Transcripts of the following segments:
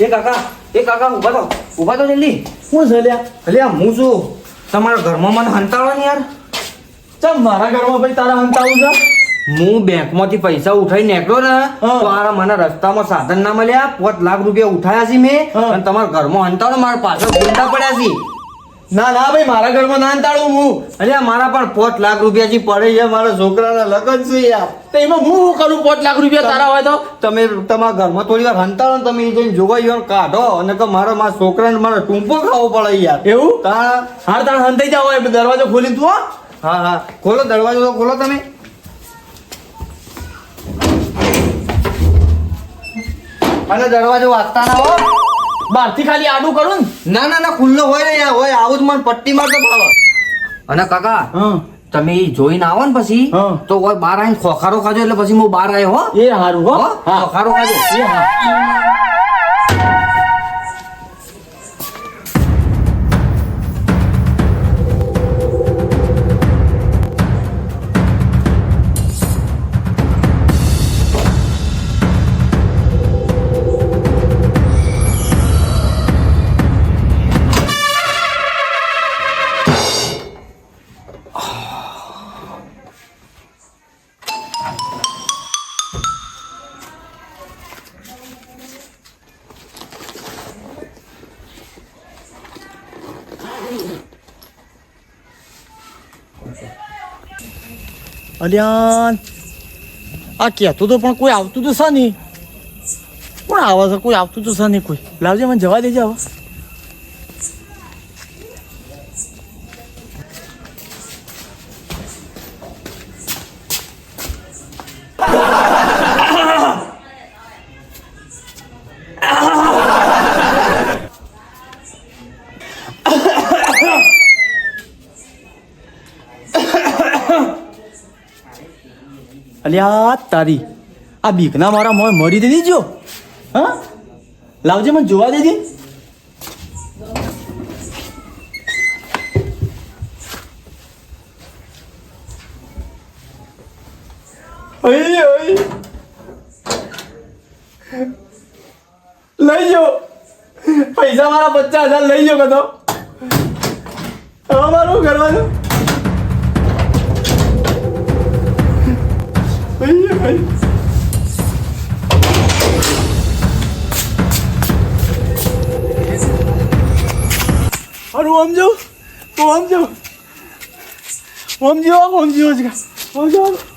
એ કાકા એ કાકા ઊભા તો ઊભા તો જલ્દી. શું છે લ્યા? અલ્યા હું છું. તમારા ઘરમાં મને હંતાળો ને યાર? ચમ મારા ઘરમાં ભાઈ તારા હંતાવું છે? હું બેંકમાંથી પૈસા ઉઠાઈ નીકળ્યો ને. તો આ મને રસ્તામાં સાધન ના મળ્યા. પાંચ લાખ રૂપિયા ઉઠાયા છે મેં. અને તમારા ઘરમાં હંતાળો મારા પાછળ ગુંડા પડ્યા છે. ના ના ભાઈ મારા ઘરમાં ના તાળું હું. અરે મારા પણ પોત લાખ રૂપિયા જે પડે છે મારા છોકરાના લગન છે યાર. તો એમાં હું શું કરું પોત લાખ રૂપિયા તારા હોય તો? તમે તમારા ઘરમાં થોડી વાર હંતાળો ને તમે જઈને જોવા યાર કાઢો અને કે મારા મારા છોકરાને મારે ટૂંપો ખાવો પડે યાર. એવું? તારા હાર તારા હંતાઈ જાવ હોય દરવાજો ખોલી તું હા. હા ખોલો દરવાજો તો ખોલો તમે. અને દરવાજો વાંચતા ના હો બહારથી ખાલી આડું કરું ને? ના ના ના ખુલ્લો હોય ને યાર હોય આવું જ મને પટ્ટી મારતો ભાવ. અને કાકા હ. તમે જોઈને આવો ને પછી. તો હોય બાર આવીને ખોખારો ખાજો એટલે પછી હું બાર આવ્યો હો. એ સારું હો હો? ખોખારો ખાજો. એ હા. અલ્યા, આ કહેતું તો પણ કોઈ આવતું તો છે નહીં. કોણ આવે છે કોઈ આવતું તો છે નહીં કોઈ. લાવજે મને જવા દેજે હવે. તારી. આ બીકના મારા મોં મરી દીધી જો. હા? લાવજે મને જોવા દેજે. લઈ જાઓ પૈસા મારા પચાસ હજાર લઈ જાઓ કદો હવે કરવાનું? ઓય ઓય હારું સમજો તું સમજો સમજો સમજો જ સમજો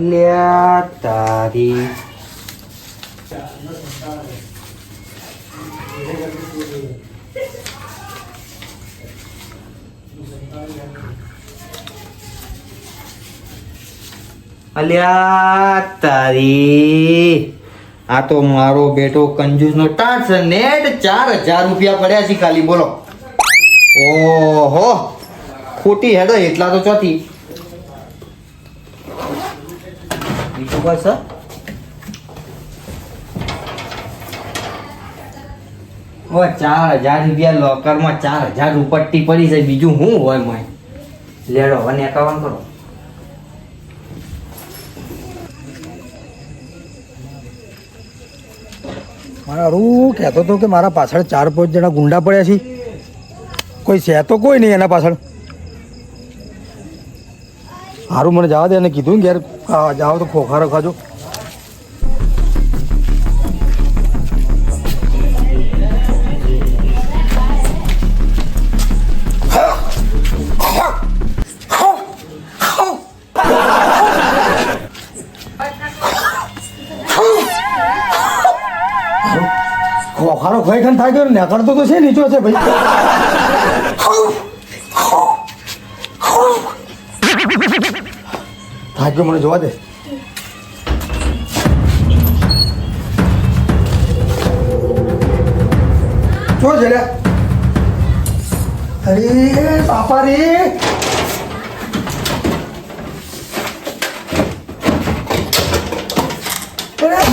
અલ્યા તારી અલ્યા તારી આ તો મારો બેટો કંજૂસ નો છે નેટ ચાર હજાર રૂપિયા પડ્યા છે ખાલી, બોલો. ઓહો, ખોટી હેડો, એટલા તો ચોથી. કોઈ સર ઓ ચાર હજાર રૂપિયા લોકરમાં ચાર હજાર ઉપટ્ટી પડી છે બીજું શું હોય મય? લેડો અને એકાવન કરો. મારું કહેતો હતો કે મારા પાછળ ચાર પાંચ જણા ગુંડા પડ્યા છે. કોઈ છે તો કોઈ નહીં એના પાછળ. સારું મને જવા દે એને કીધું ને ઘેર જાઓ તો ખોખા ખાજો. ખોખારો ખોઈ થાય ગયો ને તો છે, નીચો છે ભાઈ. થાક્યો મને જોવા દે. જો લ્યા. અરે બાપા રે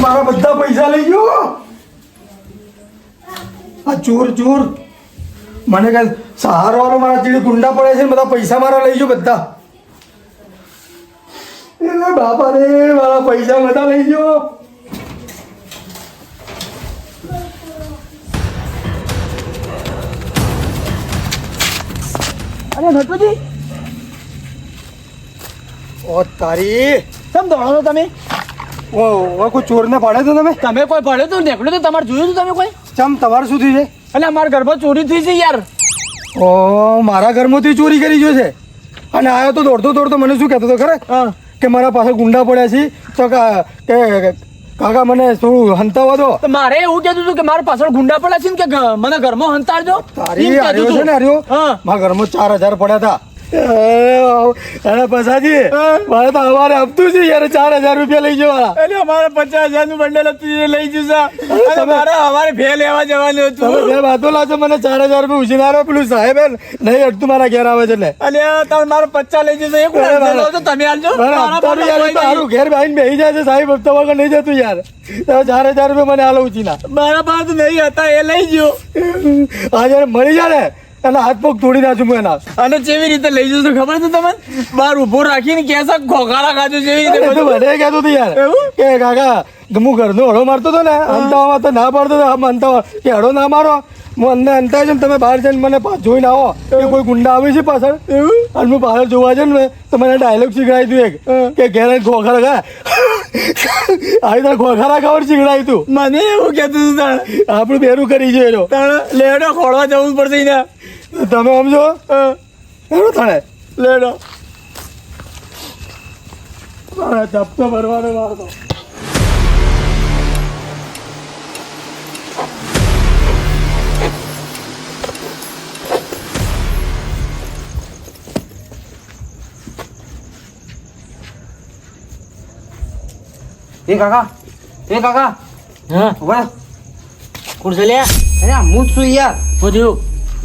મારા બધા પૈસા લઈ ગયો. આ ચોર ચોર. મને કઈ સહારો મારા ચીડી ગુંડા પડે છે બધા પૈસા મારા લઈ ગયો બધા. એટલે બાપા રે મારા પૈસા બધા લઈ ગયો અરે નટુજી. ઓ તારી. કેમ દોડો છો તમે? ઓ ઓ કોઈ ચોરને પાડે તો તમે? તમે કોઈ પડ્યો તો નીકળ્યો તો તમારે જોયું હતું તમે કોઈ? ચમ તમારે શું થયું છે? એટલે અમારા ઘરમાં ચોરી થઈ છે યાર. ઓ મારા ઘરમાંથી ચોરી કરી ગયો છે. અને આવ્યો તો દોડતો દોડતો મને શું કહેતો હતો ખરે? હા. કે મારા પાસે ગુંડા પડ્યા છે તો કે કાકા મને શું હંતાવા દો? મારે એવું કહેતું હતું કે મારા પાછળ ગુંડા પડ્યા છે ને કે મને ઘરમાં હંતાડજો. તારી છે ને હાર્યો હા. મારા ઘરમાં ચાર હજાર પડ્યા હતા. અને પછાજી મારે તો અમારે આપતું છે યાર ચાર હજાર રૂપિયા લઈ જવા એટલે અમારે પચાસ હજારનું બંડલ હતું લઈ જશે અને તમે- મારે અમારે ફે લેવા જવાનું તમે હતું બે વાતો લાજો મને ચાર હજાર રૂપિયા ઉછીનારો પેલું સાહેબ નહીં અડતું મારા ઘેર આવે છે એટલે. અને તમે મારો પચાસ લઈ જશે એક તો તમે આલજો. મારા ઘેર બેહીને બેહી જાય છે સાહેબ હપ્તા વગર નહીં જતું યાર. તમે ચાર હજાર રૂપિયા મને આલો ઉછીના. મારા પાસે નહીં હતા એ લઈ ગયો. આજે મળી જાય ને એના હાથ પગ તોડી નાખું એના. અને કેવી રીતે લઈ જશો ખબર છે તમને? બાર ઊભો રાખીને કેસા ખોખાડા ખાજો જેવી રીતે બધું. મને કહેતો હતો યાર કે કાકા હું ઘરનો હળો મારતો હતો ને અંતાવામાં તો ના પાડતો હતો અંતાવા કે હળો ના મારો. હું અંદર અંતા છે ને તમે બહાર જઈને મને જોઈને આવો. કે કોઈ ગુંડા આવે છે પાછળ. એવું? અને હું બહાર જોવા છે ને તો મને ડાયલોગ શીખડાવી તું એક. કે ઘેર ખોખારા ખા. તારે ખોખારા ખાવા શીખડાવી તું. મને એવું કહેતું તું તાણે. આપણું બેરું કરી જોયેલો તાણે લેડો ખોળવા જવું પડશે એને તમે સમજો? એનું થાણે? લેડો મારા ધપતો ભરવાનો મારતો એ કાકા એ કાકા. હા. ઊભા કોણ છે લે અરે હું છું યાર. શું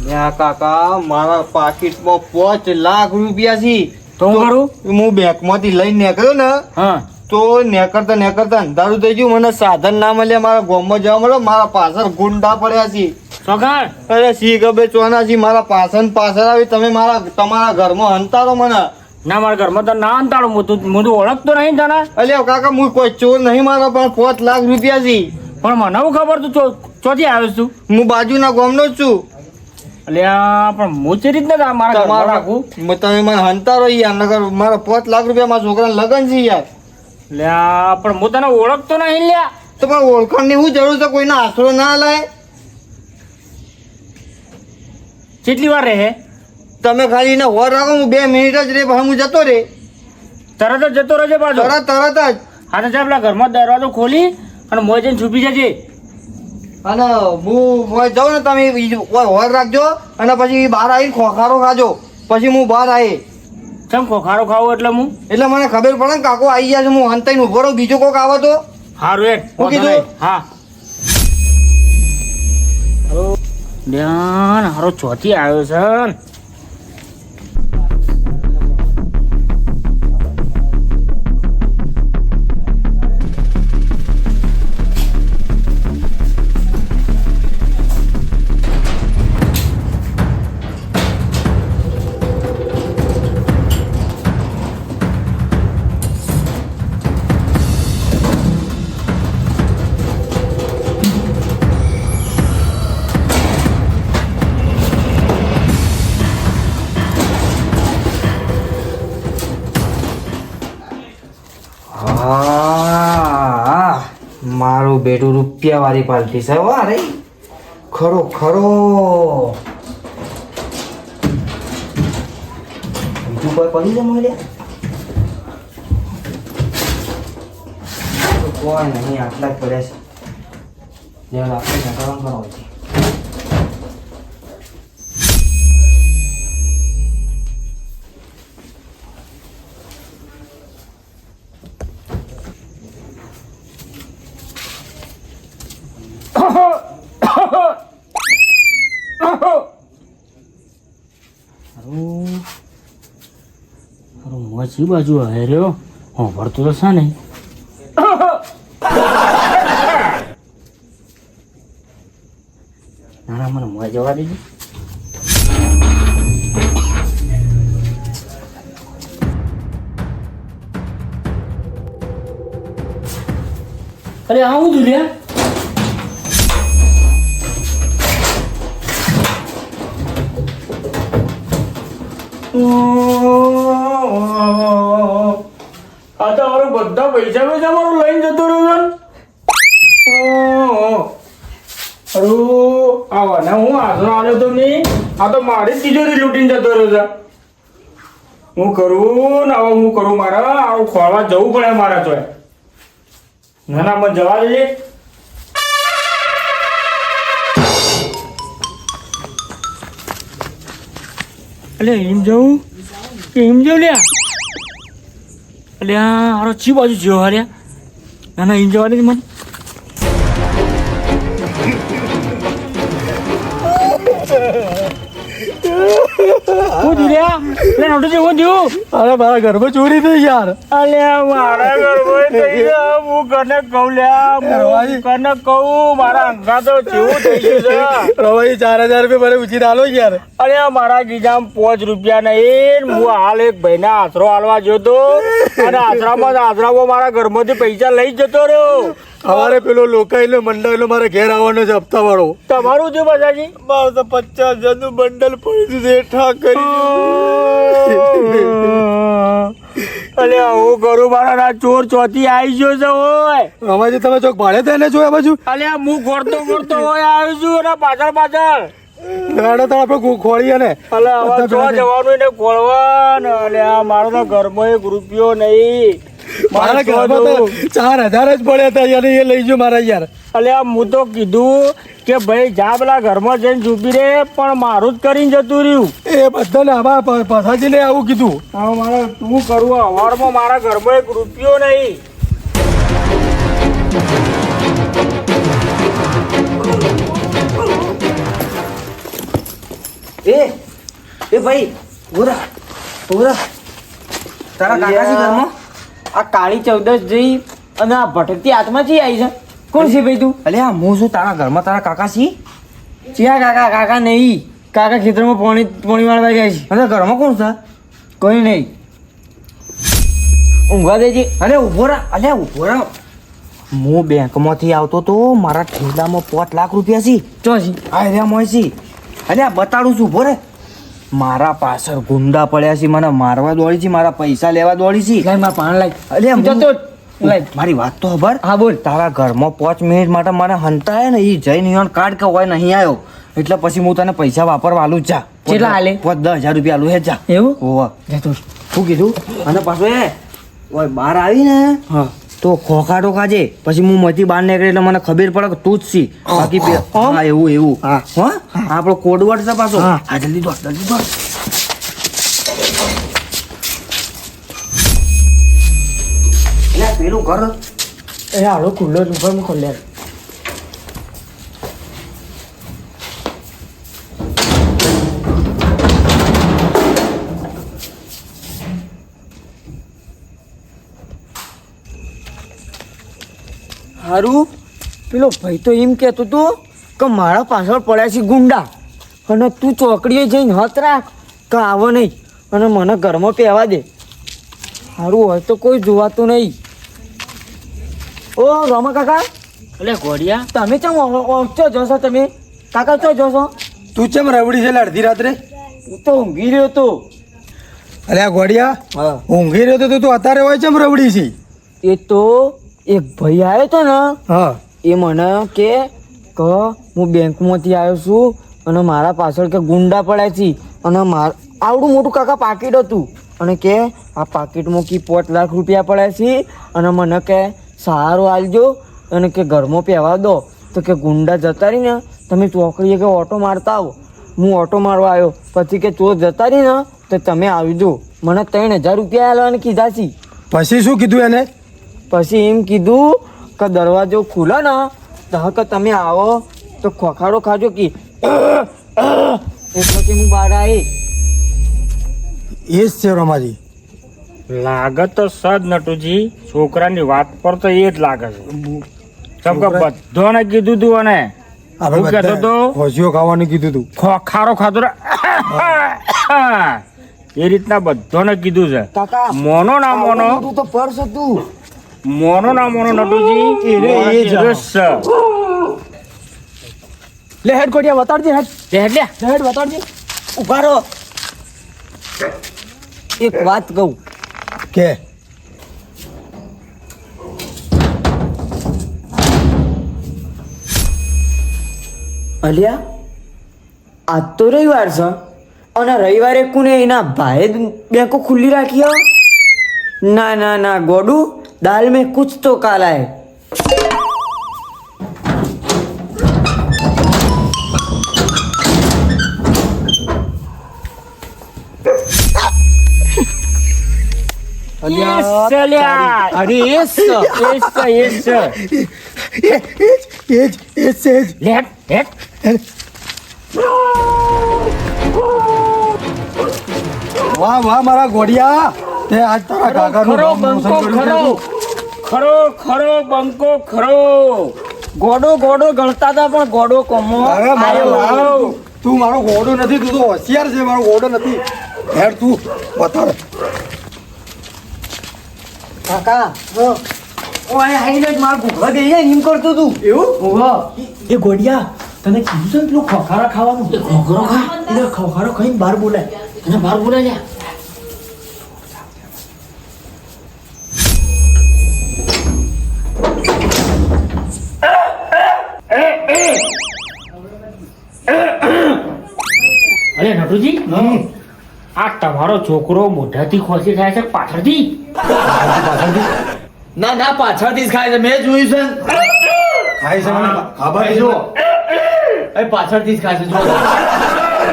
થયું કાકા મારા પાકીટમાં પાંચ લાખ રૂપિયા છે. તો હું કરું? હું બેંકમાંથી લઈને નીકળ્યો ને હા. તો નેકરતા નેકરતા અંધારું થઈ ગયું. મને સાધન ના મળ્યા મારા ગામમાં જવા મળ્યો. મારા પાછળ ગુંડા પડ્યા છે. ચોકાણ અરે સી ગબે ચોના છે મારા પાછળ પાછળ આવી. તમે મારા તમારા ઘરમાં હંતારો મને. ના મારા ઘરમાં તો ના અંતાડું હું તું હું તો ઓળખતો નહીં તને. અલ્યા કાકા હું કોઈ ચોર નહીં મારા પણ પાંચ લાખ રૂપિયા છે. પણ મને હું ખબર તું ચોથી આવ્યો છું હું બાજુના ગામનો જ છું. અલ્યા પણ હું જે રીતના તા- મારા ઘરમાં રાખું? તમે મને હંતારો યાર નગર મારા પાંચ લાખ રૂપિયા મારા છોકરાને લગન છે યાર. લ્યા પણ હું તને ઓળખતો નહીં લ્યા. તો પણ ઓળખાણની શું જરૂર છે કોઈના આશરો ના લાય? કેટલી વાર રહે? તમે ખાલી એને હોર રાખો હું બે મિનિટ જ રે હું જતો રે તરત જ જતો રહેજે પાછો. તરત તરત જ. હા તો પેલા ઘરમાં દરવાજો ખોલી અને મોજન છુપી જજે. અને હું મોય જાઉં ને તમે બીજું કોઈ હોર રાખજો. અને પછી બહાર આવીને ખોખારો ખાજો. પછી હું બહાર આવી કેમ ખોખારો ખાવો એટલે હું? એટલે મને ખબર પડે ને કાકો આવી ગયા છે હું હંતાઈને ઊભો રહું બીજો કોક આવે તો. હારું એક હું કીધું? હા. ધ્યાન હારો ચોથી આવ્યો છે બેટું રૂપિયાવાળી પાલટી છે. વાહ રે ખરો ખરો. બીજું કોઈ પડી જમો લે કોઈ નહીં, આટલા જ પડ્યા છે. જેમ આપણે નકામ કરો છે. શી બાજુ હે રહ્યો હું ભરતો તો છે ને ના ના મને મોય જવા દેજે અરે આવું તું લ્યા આ બધા પૈસા પૈસા મારું લઈને જતો રહ્યો અરે, આવા ને હું આજનો આવ્યો તો નહીં. આ તો મારી તિજોરી લૂંટીને જતો રહ્યો છે. હું કરું ને હવે હું કરું મારે? આવું ખોળવા જવું પડે મારે તો. ના ના, મને જવા દેજે. એટલે એમ જવું? કે એમ જવું લ્યા? આ હારો ચી બાજુ જ્યો હાર્યા ના ના એમ જવા મને. લે નોટ હું થયું અરે મારા ઘરમાં ચોરી થઈ યાર. અલે મારા ઘરમાં થઈ ગયા. હું કને કહું લે હું કને કહું મારા અંગા તો જેવું થઈ ગયું છે. રવાઈ ચાર હજાર રૂપિયા મને ઉછીને આલો યાર. અરે મારા ગીજામ પાંચ રૂપિયા નહીં. હું હાલ એક ભાઈના આશરો હાલવા જતો અને આશરામાં આશરામાં મારા ઘરમાંથી પૈસા લઈ જતો રહ્યો. અમારે પેલો લોકાઈલો મંડળનો મારે ઘેર આવવાનો છે હપ્તા વાળો તમારું છે બાજાજી મારું તો પચાસ જણનું બંડલ પડ્યું છે ઠા કરી અલે હું કરું મારા ના ચોર ચોથી આવી ગયો છે ઓય. રમાજી તમે ચોક ભાડે તેને જોયા બાજુ? અલે હું ખોરતો ખોરતો હોય આવી છું અને પાછળ પાછળ. નાડે તો આપણે ખોળીએ ને. અલે હવે જો જવાનું એને ખોળવા ને અલે આ મારો તો ઘરમાં એક રૂપિયો નહીં. મારા ઘરમાં ચાર હજાર જ પડ્યા હતા યાર એ લઈ જો મારા યાર. એટલે આ હું તો કીધું કે ભાઈ જા પેલા ઘરમાં જઈને ચૂપી રે પણ મારું જ કરીને જતું રહ્યું. એ બધાને આમાં પસાજીને આવું કીધું. હવે મારે શું કરવું? અમારમાં મારા ઘરમાં એક રૂપિયો નહીં. એ એ ભાઈ ઓરા ઓરા તારા કાકાજી ઘરમાં? આ કાળી ચૌદશ જઈ અને આ ભટકતી આત્માથી આવી છે? કોણ છે ભાઈ તું? અલે આ હું શું તારા ઘરમાં તારા કાકા છી? ચિયા કાકા કાકા નહીં. કાકા ખેતરમાં પાણી પાણી વાળવા ગયા છે. અને ઘરમાં કોણ છે? કોઈ નહીં. ઊંઘવા દેજે. અરે ઊભો રા અલે ઊભો રા. હું બેંકમાંથી આવતો તો મારા ઠેલામાં પાંચ લાખ રૂપિયા છે. ચોસી. આ રહ્યા મોય અરે આ બતાડું છું ઊભો રે. મારા પાછળ ગુંડા પડ્યા છે મને મારવા દોડી છે મારા પૈસા લેવા દોડી છે. લાઈ મારા પાન લાઈ અરે જતો મારી વાત તો ખબર હા બોલ. તારા ઘરમાં પાંચ મિનિટ માટે મને હંતાય ને એ જઈને ઈયોને કાર્ડ કે હોય નહીં આવ્યો એટલે પછી હું તને પૈસા વાપરવા આલું જ જા. કેટલા હાલે? પાંચ દસ હજાર રૂપિયા આલું હે જા. એવું? હોવા. જતો શું કીધું? અને પાછું એ ઓય બહાર આવીને હા. તો ખોખાટો ખાજે. પછી હું મથી બહાર નીકળે એટલે મને ખબર પડે કે તું જ છી બાકી હા એવું એવું. હા. હા? આપણો કોડવર્ડ છે પાછો. હા. જલ્દી દોડ જલ્દી દોડ. પેલું ઘર? એ હાલો ખુલ્લો જ ઉપર ખોલ્યા હારું? પેલો ભાઈ તો એમ કહેતો હતો કે મારા પાછળ પડ્યા છે ગુંડા. અને તું ચોકડીએ જઈને હત રાખ કે આવો નહીં. અને મને ઘરમાં પહેવા દે. સારું હોય તો કોઈ જોવાતું નહીં. ઓ રોમા કાકા એટલે ઘોડિયા તમે ચમ ચો જોશો તમે? કાકા ચો જોશો? તું ચેમ રવડી છે અડધી રાત્રે? હું તો ઊંઘી રહ્યો તો. અરે આ ગોડિયા હા. ઊંઘી રહ્યો તો તું અત્યારે હોય ચેમ રવડી છે? એ તો એક ભાઈ આવ્યો તો ને હા. એ મને કે કે હું બેંકમાંથી આવ્યો છું અને મારા પાછળ કે ગુંડા પડ્યા છે અને માર આવડું મોટું કાકા પાકીટ હતું. અને કે આ પાકીટમાં કી પાંચ લાખ રૂપિયા પડ્યા છે? અને મને કે સહારો આલજો. અને કે ઘરમાં પહેવા દો. તો કે ગુંડા જતા રહી ને તમે ચોકડીએ કે ઓટો મારતા આવો. હું ઓટો મારવા આવ્યો પછી કે ચોર જતા રહી ને તો તમે આવજો મને ત્રણ હજાર રૂપિયા આલવાને કીધા છે. પછી શું કીધું એને? પછી એમ કીધું કે દરવાજો ખુલે ને તો કે તમે આવો. તો ખોખાડો ખાજો કે એટલે કે હું બહાર આવી. એ જ છે રમાજી. લાગત તો સદ નટુજી છોકરાની વાત પર તો એ જ લાગે છે. બધાને કીધું તું અને આપણે કહેતો તો? બધા ખાવાનું કીધું તું. ખોખારો ખાધો રે. એ રીતના બધાને કીધું છે. મોનો ના મોનો. તો પર્સ હતું. મોનો ના મોનો નટુજી. એ એ જસ લે હેડ કોડિયા બતાડજે હેડ. તે એટલે હેડ બતાડજે ઊભા રહો. એક વાત કહું. કે? અલિયા આજ તો રવિવાર છે. અને રવિવારે કોને એના ભાઈ બેંકો ખુલ્લી રાખી ના ના ના ગોડુ. દાલ में कुछ तो काला है. અરે એ જ છે. એ જ છે, એ જ છે. એ એ જ એ જ એ જ છે, એ જ લે, હેટ, હેટ. વાહ વાહ મારા ગોડિયા તે આજ તારા કાકાનું ખરો બંકો ખરો. ખરો ખરો બંકો ખરો. ગોડો ગોડો ગણતા હતા પણ ગોડો કોમો અરે મારો તું મારો ગોડો નથી તું તો હોશિયાર છે મારો ગોડો નથી. હેડ તું બતાડ કાકા ઓય આઈને જ માર ઘૂઘરા દે એમ કરતું તું. એવું? ઓહો એ ગોડિયા તને કીધું છે ને પેલું ખોખારા ખાવાનું? ખોખરો ખા? એટલે ખોખારો ખાઈને બહાર બોલાય. તને બહાર બોલાય તમારો છોકરો મોઢાથી ખોસી ખાય છે પાછળથી? ના ના પાછળથી જ ખાય છે. મેં જોયું છે. ખાય છે મને? ખબર જો એ પાછળથી જ ખાય છે જો.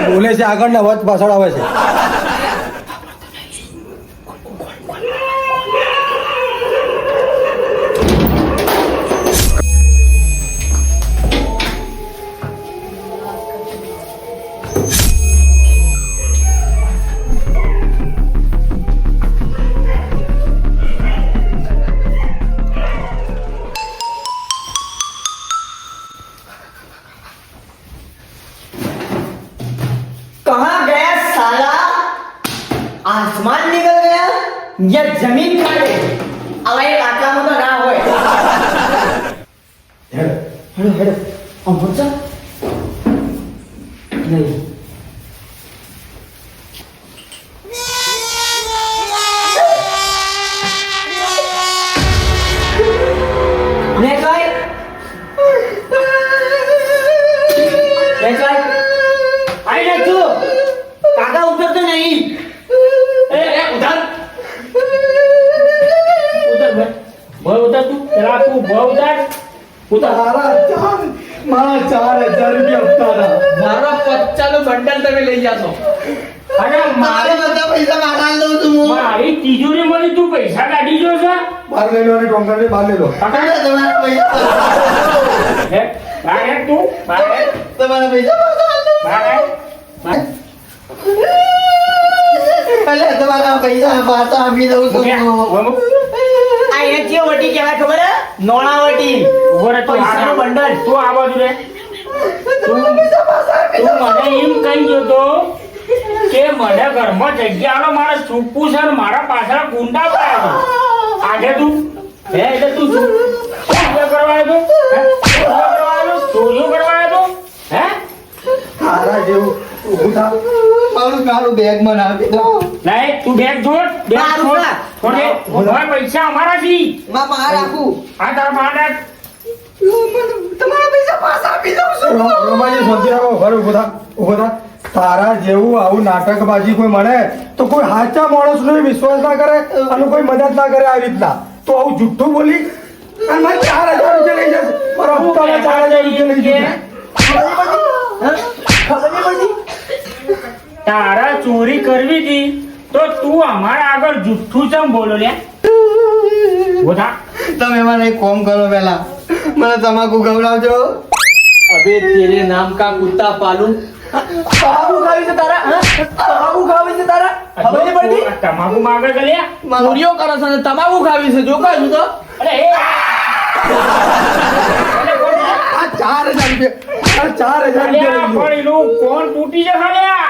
બોલે છે આગળ ને વચ પાછળ આવે છે. હેડો હેડો. આમ પહોંચો નહીં. બહાર લઈ લો અને ટોંકર બહાર લઈ લો. કાકા તમારા પૈસા હે? બહાર તું? બહાર તમારા પૈસા બહાર ભલે તમારા પૈસા પાછા આપી દઉં છું. આ એને કેવો વટી કહેવાય ખબર હે? નોણા વટી. ઊભો રે તું આ પૈસાનું બંડલ. તું આ બાજુ રે તું તું મને એમ કહી ગયો તો કે મને ઘરમાં જગ્યાનો મારે છૂપવું છે ને મારા પાછળ ગુંડા પડ્યા છે તું? હે એટલે તું શું? શું કરવા આવ્યો તો? હે? શું કરવા આવ્યો? ચોરીઓ કરવા આવ્યો તો? હે? હારા જેવું. ઊભું થા મારું મારું બેગ દો. નહીં તું બેગ છોડ બેગ. છોડ દે. હવે પૈસા અમારા છી. માં બહાર રાખું. આ તારા પાડા તમારા પૈસા પાછા આપી દઉં છું. રોમાજી શાંતિ રાખો. ઘર ઊભો થા ઊભો થા તારા જેવું આવું નાટકબાજી કોઈ મળે તો કોઈ સાચા માણસનો વિશ્વાસ ના કરે અને કોઈ મદદ ના કરે આવી રીતના. તો આવું જુઠ્ઠું બોલી અને મારે ચાર હજાર રૂપિયા લઈ જશે. મારા હપ્તાના ચાર હજાર રૂપિયા લઈ જશે. તારા ચોરી કરવી હતી તો તું અમારા આગળ જુઠ્ઠું ચમ બોલો લે તમે મને એક કોમ કરો પેલા મને તમાકુ ખવડાવજો. अबे तेरे नाम का कुत्ता पालूं તમાકુ ખાવી છે તારા હા? તમાકુ ખાવી છે તારા ખબર નહીં પડતી આ તમાકુ માગે છે લ્યા ચોરીઓ કરો છો ને તમાકુ ખાવી છે જો કહું તો અરે એ આ ચાર હજાર રૂપિયા આ ચાર હજાર અલ્યા રૂપિયા પણ એનું કોણ તૂટી જશે લ્યા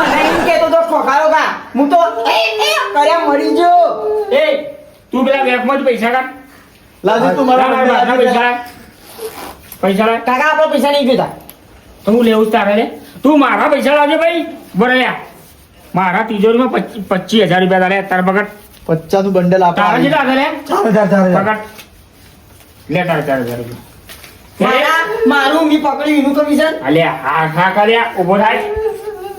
મને એમ કહેતો તો ખોખારો કા હું તો એ એ કર્યા મરી જો એ તું પેલા બેંકમાંથી પૈસા કાઢ લાજી તું લાવ, મારા લાવ, લાવ, પૈસા લાવ. પૈસા લાવ. કાકા આપણે પૈસા નહીં જોતા તો હું લેવું જ તારે લે. તું મારા પૈસા લાવજે ભાઈ. બરાયા મારા તિજોરીમાં પચી- પચીસ હજાર રૂપિયા તારે તારે પકડ. પચાસનું બંડલ આપ. તારે હતા લે? ચાર હજાર ચાર હજાર પકડ. લે તારે ચાર હજાર રૂપિયા. મારું મી પકડી એનું કમિશન અલે હા હા કર્યા ઊભો થાય.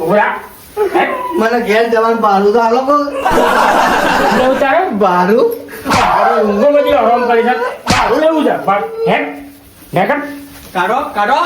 ઊભો હે? મને ઘેર જવાનું ભાડું તો હાલો કહો. લેવું તારે? ભાડું? મારે ઊંઘો બધી હરામ કરી છે. મારું લેવું છે. પણ કર કાઢો કાઢો.